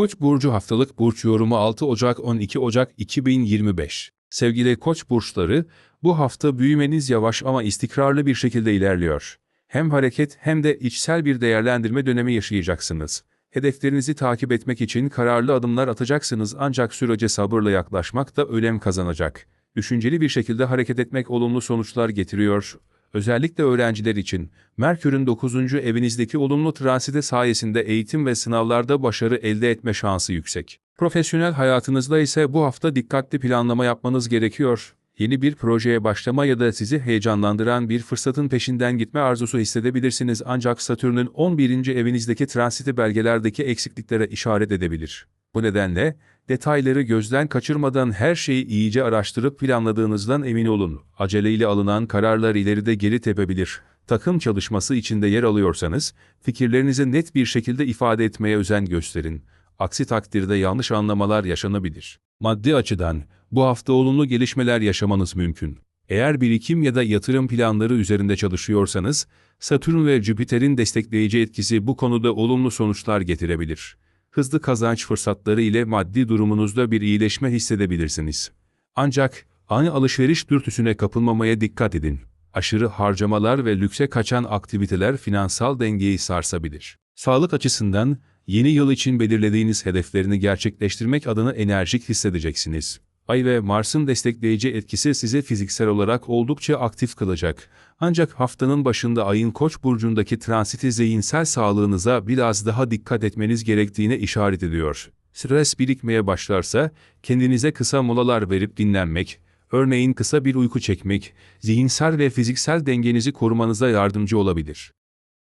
Koç burcu haftalık burç yorumu 6 Ocak 12 Ocak 2025. Sevgili Koç burçları, bu hafta büyümeniz yavaş ama istikrarlı bir şekilde ilerliyor. Hem hareket hem de içsel bir değerlendirme dönemi yaşayacaksınız. Hedeflerinizi takip etmek için kararlı adımlar atacaksınız ancak sürece sabırla yaklaşmak da önem kazanacak. Düşünceli bir şekilde hareket etmek olumlu sonuçlar getiriyor. Özellikle öğrenciler için Merkür'ün 9. evinizdeki olumlu transite sayesinde eğitim ve sınavlarda başarı elde etme şansı yüksek. Profesyonel hayatınızda ise bu hafta dikkatli planlama yapmanız gerekiyor. Yeni bir projeye başlama ya da sizi heyecanlandıran bir fırsatın peşinden gitme arzusu hissedebilirsiniz ancak Satürn'ün 11. evinizdeki transiti belgelerdeki eksikliklere işaret edebilir. Bu nedenle detayları gözden kaçırmadan her şeyi iyice araştırıp planladığınızdan emin olun. Aceleyle alınan kararlar ileride geri tepebilir. Takım çalışması içinde yer alıyorsanız, fikirlerinizi net bir şekilde ifade etmeye özen gösterin. Aksi takdirde yanlış anlamalar yaşanabilir. Maddi açıdan, bu hafta olumlu gelişmeler yaşamanız mümkün. Eğer birikim ya da yatırım planları üzerinde çalışıyorsanız, Satürn ve Jüpiter'in destekleyici etkisi bu konuda olumlu sonuçlar getirebilir. Hızlı kazanç fırsatları ile maddi durumunuzda bir iyileşme hissedebilirsiniz. Ancak ani alışveriş dürtüsüne kapılmamaya dikkat edin. Aşırı harcamalar ve lükse kaçan aktiviteler finansal dengeyi sarsabilir. Sağlık açısından yeni yıl için belirlediğiniz hedeflerini gerçekleştirmek adına enerjik hissedeceksiniz. Ay ve Mars'ın destekleyici etkisi sizi fiziksel olarak oldukça aktif kılacak. Ancak haftanın başında ayın Koç burcundaki transiti zihinsel sağlığınıza biraz daha dikkat etmeniz gerektiğine işaret ediyor. Stres birikmeye başlarsa kendinize kısa molalar verip dinlenmek, örneğin kısa bir uyku çekmek, zihinsel ve fiziksel dengenizi korumanıza yardımcı olabilir.